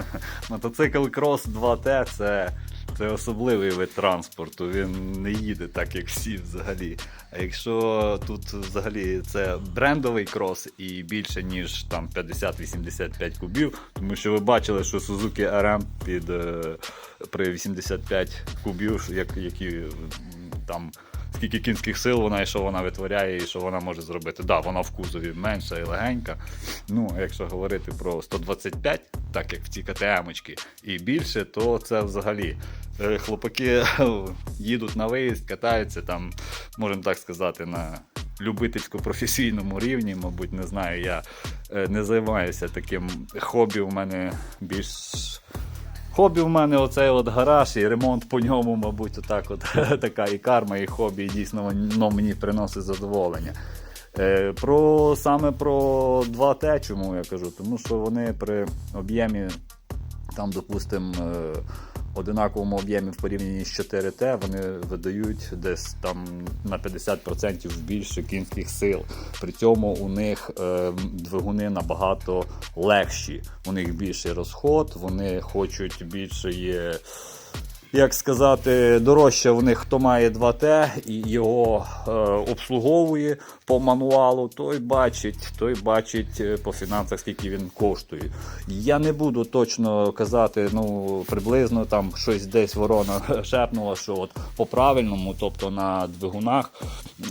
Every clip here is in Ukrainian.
Мотоцикл Крос 2T це, це особливий вид транспорту. Він не їде так, як всі взагалі. А якщо тут взагалі це брендовий крос і більше, ніж там 50-85 кубів, тому що ви бачили, що Suzuki RM під е, при 85 кубів, як, які там. Скільки кінських сил вона і що вона витворяє, і що вона може зробити. Так, да, вона в кузові менша і легенька. Ну, якщо говорити про 125, так як в ці КТМ-очки, і більше, то це взагалі е, хлопаки їдуть на виїзд, катаються там, можемо так сказати, на любительсько-професійному рівні. Мабуть, не знаю, я е, не займаюся таким хобі. У мене більш. Хобі в мене оцей от гараж і ремонт по ньому, мабуть, отак от така і карма, і хобі, і дійсно воно мені приносить задоволення. Е, про, саме про 2Т, чому я кажу? Тому що вони при об'ємі, там, допустимо, е, одинаковому об'ємі в порівнянні з 4Т, вони видають десь там на 50% більше кінських сил. При цьому у них е, двигуни набагато легші. У них більший розход, вони хочуть більше є. Як сказати, дорожче в них хто має 2Т і його е, обслуговує по мануалу, той бачить, той бачить е, по фінансах, скільки він коштує. Я не буду точно казати, ну приблизно там щось десь ворона шепнула, що от по правильному, тобто на двигунах,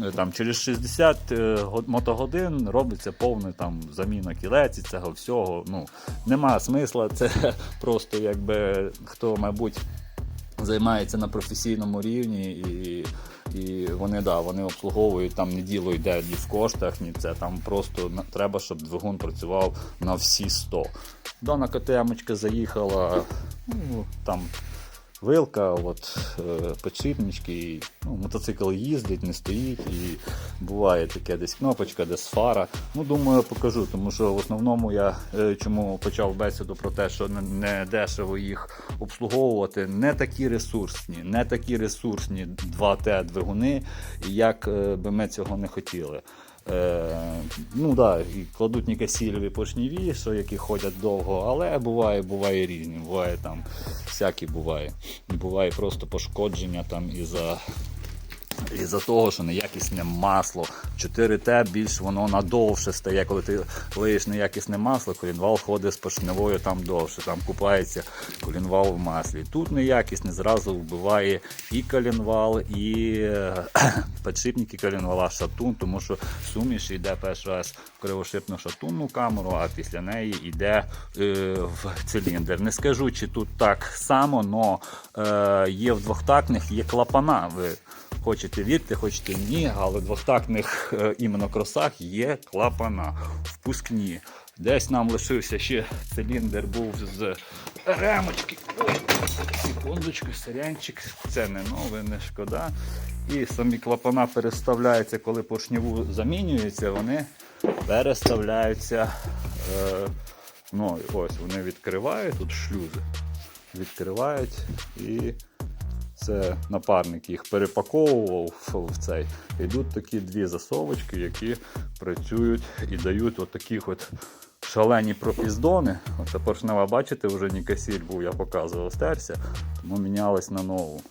е, там через 60 е, мотогодин робиться повна там заміна кілець і цього всього. Ну нема смисла. Це просто якби хто, мабуть займається на професійному рівні, і, і вони, да, вони обслуговують там не діло йде ні в коштах, ні це. Там просто треба, щоб двигун працював на всі 100. Дана КТМ заїхала, ну, там вилка, от, е, підшипнички, ну, мотоцикл їздить, не стоїть, і буває таке десь кнопочка, десь фара. Ну, думаю, покажу, тому що в основному я е, чому почав бесіду про те, що не, дешево їх обслуговувати, не такі ресурсні, не такі ресурсні 2Т двигуни, як е, би ми цього не хотіли. Е, ну да, і кладуть нікасільові поршніві, що які ходять довго, але буває, буває різні. Буває там всякі буває. Буває просто пошкодження там із-за того, що неякісне масло. 4Т більш воно надовше стає, коли ти лиєш неякісне масло, колінвал ходить з поршневою там довше, там купається колінвал в маслі. Тут неякісне зразу вбиває і колінвал, і е, підшипники колінвала шатун, тому що суміш йде перший раз в кривошипну шатунну камеру, а після неї йде е, в циліндр. Не скажу, чи тут так само, але е, є в двохтактних є клапана. Ви Хочете вірте, хочете ні, але в двохтактних е, іменно кросах є клапана впускні. Десь нам лишився ще циліндр був з ремочки. Секундочку, сирянчик. Це не нове, не шкода. І самі клапана переставляються, коли поршневу замінюються, вони переставляються. Е, ну, ось вони відкривають тут шлюзи. Відкривають і це напарник їх перепаковував в цей. Йдуть такі дві засовочки, які працюють і дають от от шалені пропіздони. Оце поршнева, бачите, вже Нікасіль був, я показував, стерся, тому мінялись на нову.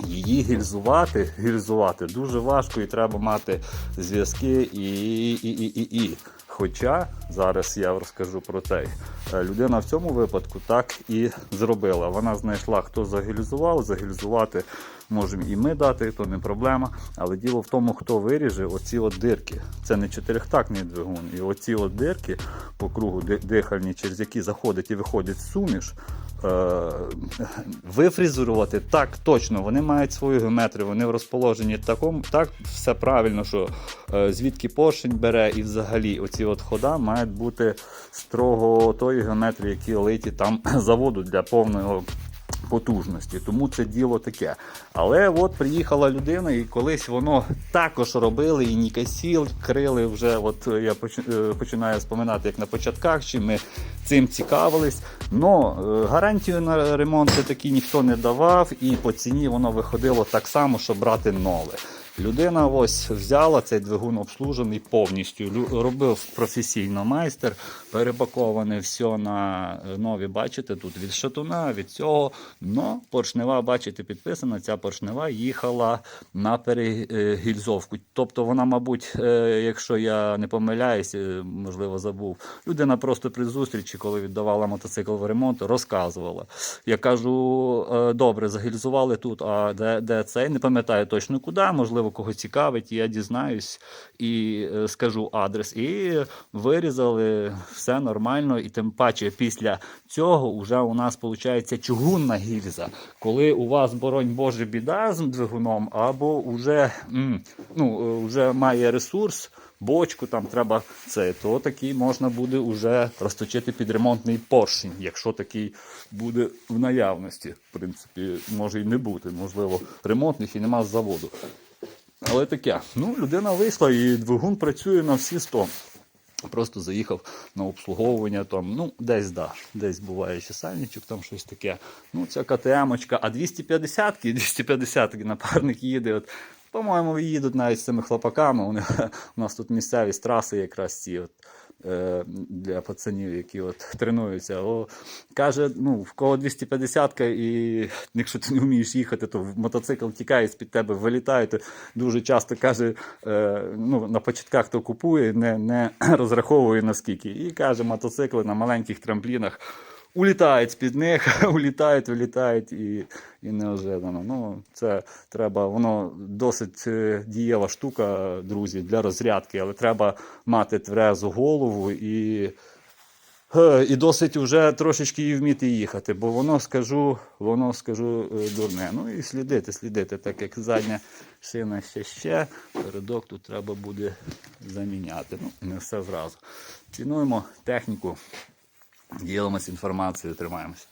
Її гільзувати, гільзувати дуже важко і треба мати зв'язки і, і, і, і, і. Хоча зараз я розкажу про цей. Людина в цьому випадку так і зробила. Вона знайшла, хто загілізував, загільзувати можемо і ми дати, то не проблема. Але діло в тому, хто виріже оці от дирки. Це не чотирихтактний двигун. І оці от дирки по кругу дихальні, через які заходить і виходить суміш. е, Вифрізурувати так точно, вони мають свою геометрію, вони в розположенні такому, так все правильно, що е, звідки поршень бере, і взагалі оці от хода мають бути строго тої геометрії, які литі там заводу для повного потужності. Тому це діло таке. Але от приїхала людина, і колись воно також робили, і Нікасіл крили вже. От я е, починаю споминати, як на початках, чи ми цим цікавились. Но е, гарантію на ремонт такі ніхто не давав, і по ціні воно виходило так само, що брати нове. Людина ось взяла цей двигун обслужений повністю. Робив професійно майстер, перепаковане все на е, нові, бачите, тут від шатуна, від цього. Но поршнева, бачите, підписана. Ця поршнева їхала на перегільзовку. Тобто вона, мабуть, е, якщо я не помиляюсь, е, можливо, забув. Людина просто при зустрічі, коли віддавала мотоцикл в ремонт, розказувала. Я кажу, добре, загільзували тут, а де, де цей? Не пам'ятаю точно куди, можливо, кого цікавить, я дізнаюсь і е, скажу адрес. І вирізали все нормально. І тим паче після цього вже у нас виходить чугунна гільза. Коли у вас, боронь Боже, біда з двигуном, або вже, ну, е, вже має ресурс. Бочку там треба це, то такий можна буде вже розточити під ремонтний поршень, якщо такий буде в наявності. В принципі, може і не бути, можливо, ремонтних і нема з заводу. Але таке, ну, людина вийшла і двигун працює на всі 100. Просто заїхав на обслуговування там, ну, десь да, десь буває ще сальничок, там щось таке. Ну, ця КТМ-очка, а 250-ки, 250-ки напарник їде. От, по-моєму, їдуть навіть з цими хлопаками. У нас тут місцевість траси якраз ці от, е, для пацанів, які от тренуються. О, каже, ну, в кого 250-ка, і якщо ти не вмієш їхати, то мотоцикл тікає з-під тебе, вилітає. То дуже часто каже, е, ну, на початках хто купує, не, не розраховує наскільки. І каже, мотоцикли на маленьких трамплінах. Улітають з-під них, улітають, вилітають і, і неожиданно. Ну, це треба, воно досить е, дієва штука, друзі, для розрядки, але треба мати тверезу голову і, е, і досить вже трошечки і вміти їхати, бо воно скажу, воно скажу е, дурне. Ну і слідити, слідити, так як задня шина ще ще, передок тут треба буде заміняти. Ну, не все зразу. Цінуємо техніку. Ділимось інформацією, тримаємося.